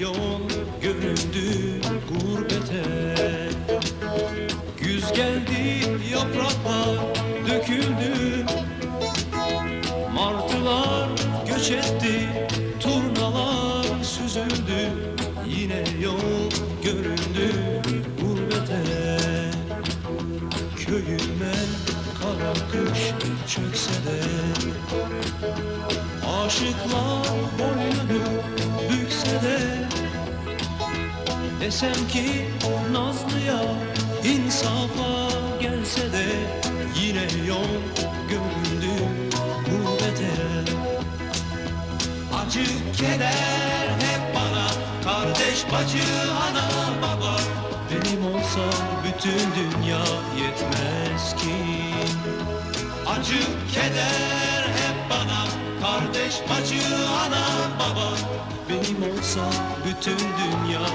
yol göründü gurbete. Güz geldi yapraklar döküldü. Martılar göç etti turnalar süzüldü. Yine yol göründü gurbete. Köyüme kara kış çökse de Aşıklar boy Desem ki Nazlı'ya insafa gelse de Yine yol göründü gurbete Acı keder hep bana Kardeş bacı ana baba. Benim olsa bütün dünya yetmez ki. Acı keder hep bana Kardeş bacı ana baba. Benim olsa bütün dünya